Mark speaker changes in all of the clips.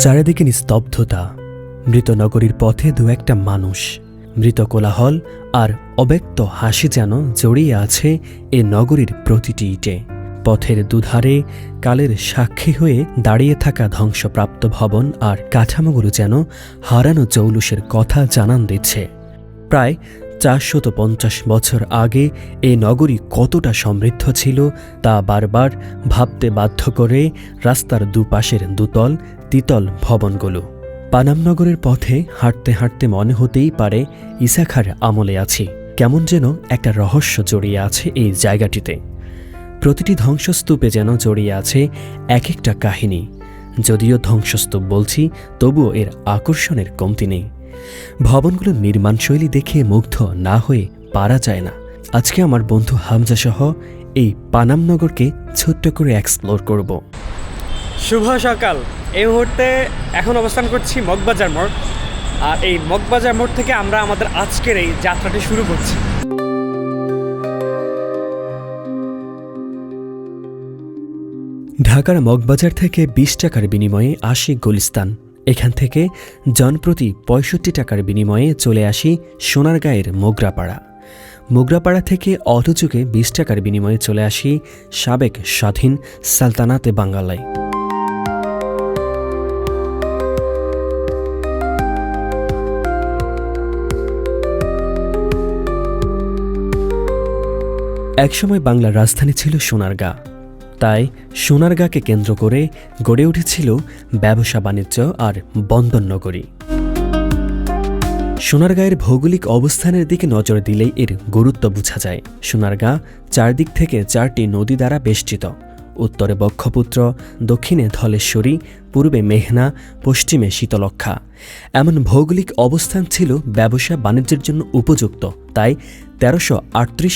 Speaker 1: চারিদিকে নিস্তব্ধতা। মৃত নগরীর পথে দু একটা মানুষ। মৃত কোলাহল আর অব্যক্ত হাসি যেন জড়িয়ে আছে এ নগরীর প্রতিটি ইটে। পথের দুধারে কালের সাক্ষী হয়ে দাঁড়িয়ে থাকা ধ্বংসপ্রাপ্ত ভবন আর কাঠামোগুলো যেন হারানো জৌলুসের কথা জানান দিচ্ছে। প্রায় চারশত পঞ্চাশ বছর আগে এ নগরী কতটা সমৃদ্ধ ছিল তা বারবার ভাবতে বাধ্য করে রাস্তার দুপাশের দুতল দ্বিতল ভবনগুলো। পানামনগরের পথে হাঁটতে হাঁটতে মনে হতেই পারে, ইসাখার আমলে আছি। কেমন যেন একটা রহস্য জড়িয়ে আছে এই জায়গাটিতে। প্রতিটি ধ্বংসস্তূপে যেন জড়িয়ে আছে এক একটা কাহিনী। যদিও ধ্বংসস্তূপ বলছি, তবুও এর আকর্ষণের কমতি নেই। ভবনগুলোর নির্মাণশৈলী দেখে মুগ্ধ না হয়ে পারা যায় না। আজকে আমার বন্ধু হামজা সহ এই পানামনগরকে ছোট্ট করে এক্সপ্লোর করব।
Speaker 2: শুভ সকাল। এই মুহূর্তে এখন অবস্থান করছি মগবাজার মোড়। আর এই মগবাজার মোড় থেকে আমরা আমাদের আজকের এই যাত্রাটি শুরু করছি।
Speaker 1: ঢাকার মগবাজার থেকে বিশ টাকার বিনিময়ে আসি গুলিস্তান। এখান থেকে জনপ্রতি পঁয়ষট্টি টাকার বিনিময়ে চলে আসি সোনারগাঁয়ের মোগরাপাড়া। মোগরাপাড়া থেকে অটোযুগে বিশ টাকার বিনিময়ে চলে আসি সাবেক স্বাধীন সালতানাতে বাঙ্গালায়। একসময় বাংলার রাজধানী ছিল সোনারগাঁ। তাই সোনারগাঁকে কেন্দ্র করে গড়ে উঠেছিল ব্যবসা, বাণিজ্য আর বন্দর নগরী। সোনারগাঁয়ের ভৌগোলিক অবস্থানের দিকে নজর দিলেই এর গুরুত্ব বোঝা যায়। সোনারগাঁ চারদিক থেকে চারটি নদী দ্বারা বেষ্টিত। উত্তরে বক্ষপুত্র, দক্ষিণে ধলেশ্বরী, পূর্বে মেঘনা, পশ্চিমে শীতলক্ষা এমন ভৌগোলিক অবস্থান ছিল ব্যবসা বাণিজ্যের জন্য উপযুক্ত। তাই তেরোশো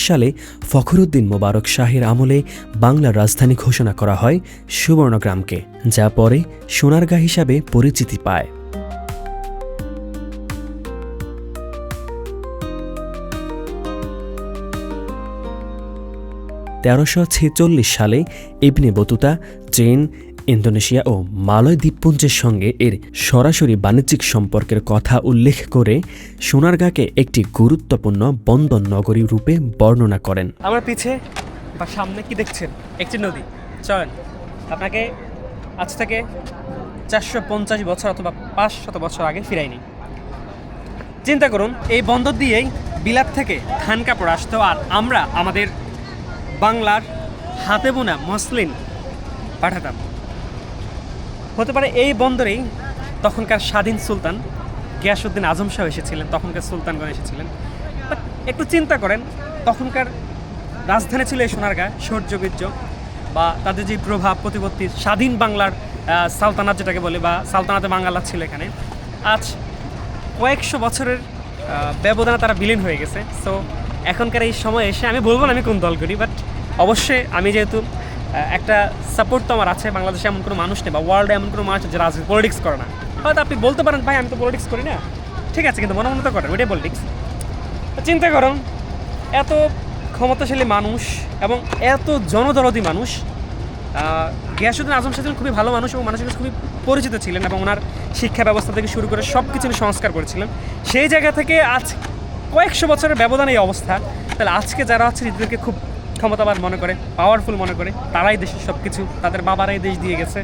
Speaker 1: সালে ফখরুদ্দিন মোবারক শাহের আমলে বাংলার রাজধানী ঘোষণা করা হয় সুবর্ণগ্রামকে, যা পরে সোনারগাঁ হিসাবে পরিচিতি পায়। তেরোশো ছেচল্লিশ সালে ইবনে বতুতা চীন, ইন্দোনেশিয়া ও মালয় দ্বীপপুঞ্জের সঙ্গে এর সরাসরি বাণিজ্যিক সম্পর্কের কথা উল্লেখ করে সোনারগাঁকে একটি গুরুত্বপূর্ণ বন্দর নগরী রূপে বর্ণনা করেন।
Speaker 2: আমার পিছে বা সামনে কি দেখছেন? একটি নদী। চলেন আপনাকে আজ থেকে চারশো পঞ্চাশ বছর অথবা পাঁচশত বছর আগে ফিরাইনি চিন্তা করুন, এই বন্দর দিয়েই বিলাত থেকে ধান কাপড় আসতো আর আমরা আমাদের বাংলার হাতে বোনা মসলিন পাঠাতাম। হতে পারে এই বন্দরেই তখনকার স্বাধীন সুলতান গিয়াসুদ্দিন আজম শাহ এসেছিলেন, তখনকার সুলতানগণ এসেছিলেন। But একটু চিন্তা করেন, তখনকার রাজধানী ছিল এই সোনারগাঁ শৌর্য বীর্য বা তাদের যে প্রভাব প্রতিপত্তি, স্বাধীন বাংলার সালতানাত যেটাকে বলে বা সালতানাতে বাঙ্গালা ছিল এখানে। আজ কয়েকশো বছরের ব্যবধানে তারা বিলীন হয়ে গেছে। সো এখনকার এই সময় এসে আমি বলব না আমি কোন দল করি বাট অবশ্যই আমি যেহেতু একটা সাপোর্ট তো আমার আছে, বাংলাদেশে এমন কোনো মানুষ নেই বা ওয়ার্ল্ডে এমন কোনো মানুষ আছে যে রাজনীতি পলিটিক্স করে না। হয়তো আপনি বলতে পারেন, ভাই, আমি তো পলিটিক্স করি না। ঠিক আছে, কিন্তু মনে মনে তো করেন, ওইটাই পলিটিক্স চিন্তা করুন, এত ক্ষমতাশালী মানুষ এবং এত জনদরদি মানুষ গিয়াসুদ্দিন আজম ছিলেন খুবই ভালো মানুষ এবং মানুষের কাছে খুবই পরিচিত ছিলেন এবং ওনার শিক্ষা ব্যবস্থা থেকে শুরু করে সব কিছু সংস্কার করেছিলেন। সেই জায়গা থেকে আজ কয়েকশো বছরের ব্যবধান এই অবস্থা। তাহলে আজকে যারা আছে নিজেদেরকে খুব ক্ষমতাবান মনে করে পাওয়ারফুল মনে করে, তারাই দেশের সব কিছু তাদের বাবারাই দেশ দিয়ে গেছে।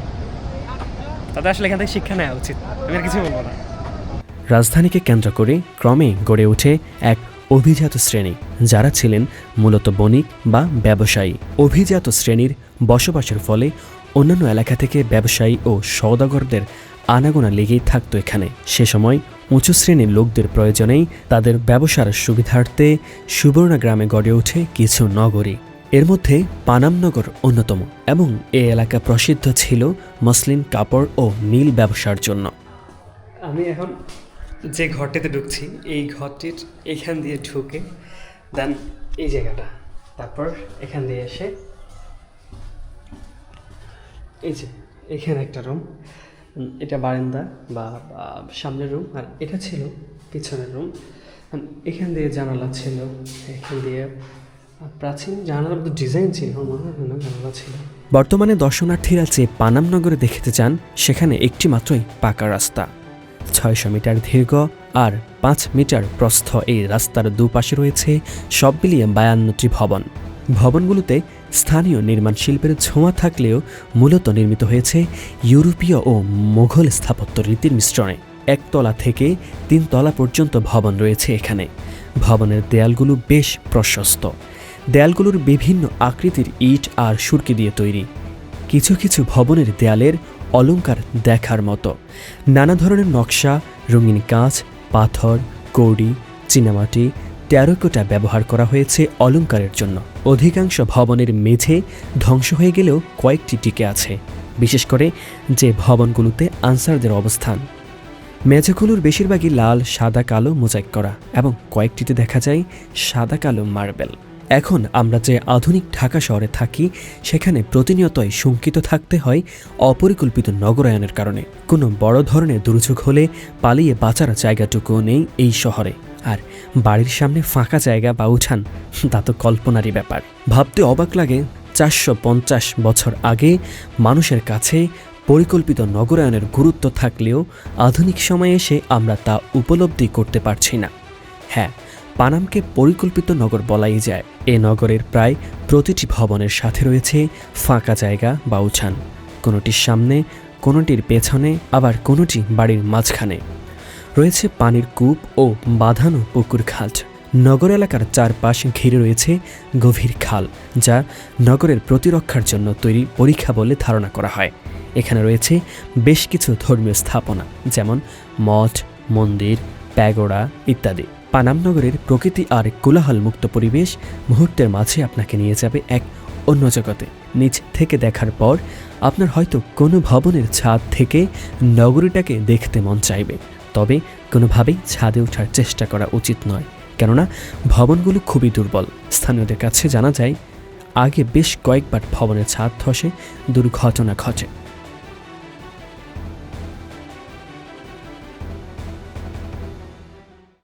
Speaker 2: তাদের আসলে এখান থেকে শিক্ষা নেওয়া উচিত, আমি আর কিছু বলব না।
Speaker 1: রাজধানীকে কেন্দ্র করে ক্রমে গড়ে ওঠে এক অভিজাত শ্রেণি, যারা ছিলেন মূলত বণিক বা ব্যবসায়ী। অভিজাত শ্রেণির বসবাসের ফলে অন্যান্য এলাকা থেকে ব্যবসায়ী ও সওদাগরদের আনাগোনা লেগেই থাকতো এখানে। সে সময় উঁচু শ্রেণির লোকদের প্রয়োজনেই তাদের ব্যবসার সুবিধার্থে সুবর্ণা গ্রামে গড়ে ওঠে কিছু নগরী। এর মধ্যে পানামনগর অন্যতম এবং এ এলাকা প্রসিদ্ধ ছিল মসলিন কাপড় ও নীল ব্যবসার জন্য।
Speaker 2: আমি এখন যে ঘরটিতে ঢুকছি, এই ঘরটির এখান দিয়ে ঢুকে দেন এই জায়গাটা। তারপর এখান দিয়ে এসে এই যে এখানে একটা রুম এটা বারান্দা বা বা সামনের রুম আর এটা ছিল পিছনের রুম এখান দিয়ে জানালা ছিল, এখান দিয়ে
Speaker 1: বর্তমানে দর্শনার্থীরা যে পানাম নগরে দেখতে চান, সেখানে একটি মাত্রই পাকা রাস্তা। ছয়শো মিটার দীর্ঘ আর পাঁচ মিটার প্রস্থ এই রাস্তার দুপাশে রয়েছে সব মিলিয়ে বায়ান্নটি ভবন। ভবনগুলোতে স্থানীয় নির্মাণ শিল্পের ছোঁয়া থাকলেও মূলত নির্মিত হয়েছে ইউরোপীয় ও মোঘল স্থাপত্য রীতির মিশ্রণে। একতলা থেকে তিন তলা পর্যন্ত ভবন রয়েছে এখানে। ভবনের দেয়ালগুলো বেশ প্রশস্ত। দেয়ালগুলোর বিভিন্ন আকৃতির ইট আর সুরকি দিয়ে তৈরি। কিছু কিছু ভবনের দেয়ালের অলংকার দেখার মতো। নানা ধরনের নকশা, রঙিন কাঁচ, পাথর, কৌড়ি, চীনামাটি টেরোকোটা ব্যবহার করা হয়েছে অলংকারের জন্য। অধিকাংশ ভবনের মেঝে ধ্বংস হয়ে গেলেও কয়েকটি টিকে আছে, বিশেষ করে যে ভবনগুলোতে আনসারদের অবস্থান। মেঝেগুলোর বেশিরভাগই লাল, সাদা, কালো, মোজাইক করা এবং কয়েকটিতে দেখা যায় সাদা, কালো, মার্বেল। এখন আমরা যে আধুনিক ঢাকা শহরে থাকি, সেখানে প্রতিনিয়তই শঙ্কিত থাকতে হয় অপরিকল্পিত নগরায়নের কারণে। কোনো বড় ধরনের দুর্যোগ হলে পালিয়ে বাঁচার জায়গাটুকুও নেই এই শহরে। আর বাড়ির সামনে ফাঁকা জায়গা বা উঠান, তা তো কল্পনারই ব্যাপার। ভাবতে অবাক লাগে, চারশো পঞ্চাশ বছর আগে মানুষের কাছে পরিকল্পিত নগরায়নের গুরুত্ব থাকলেও আধুনিক সময়ে এসে আমরা তা উপলব্ধি করতে পারছি না। হ্যাঁ পানামকে পরিকল্পিত নগর বলাই যায়। এ নগরের প্রায় প্রতিটি ভবনের সাথে রয়েছে ফাঁকা জায়গা বা উছান কোনোটির সামনে, কোনোটির পেছনে, আবার কোনোটি বাড়ির মাঝখানে। রয়েছে পানির কূপ ও বাঁধানো পুকুর ঘাট নগর এলাকার চারপাশ ঘিরে রয়েছে গভীর খাল, যা নগরের প্রতিরক্ষার জন্য তৈরি পরীক্ষা বলে ধারণা করা হয়। এখানে রয়েছে বেশ কিছু ধর্মীয় স্থাপনা, যেমন মঠ, মন্দির, প্যাগোড়া ইত্যাদি। পানাম নগরের প্রকৃতি আর কোলাহল মুক্ত পরিবেশ মুহূর্তের মাঝে আপনাকে নিয়ে যাবে এক অন্য জগতে। নিচ থেকে দেখার পর আপনার হয়তো কোনো ভবনের ছাদ থেকে নগরীটাকে দেখতে মন চাইবে। তবে কোনোভাবেই ছাদে ওঠার চেষ্টা করা উচিত নয়। কেননা, ভবনগুলো খুবই দুর্বল। স্থানীয়দের কাছে জানা যায়, আগে বেশ কয়েকবার ভবনের ছাদ ধসে দুর্ঘটনা ঘটে।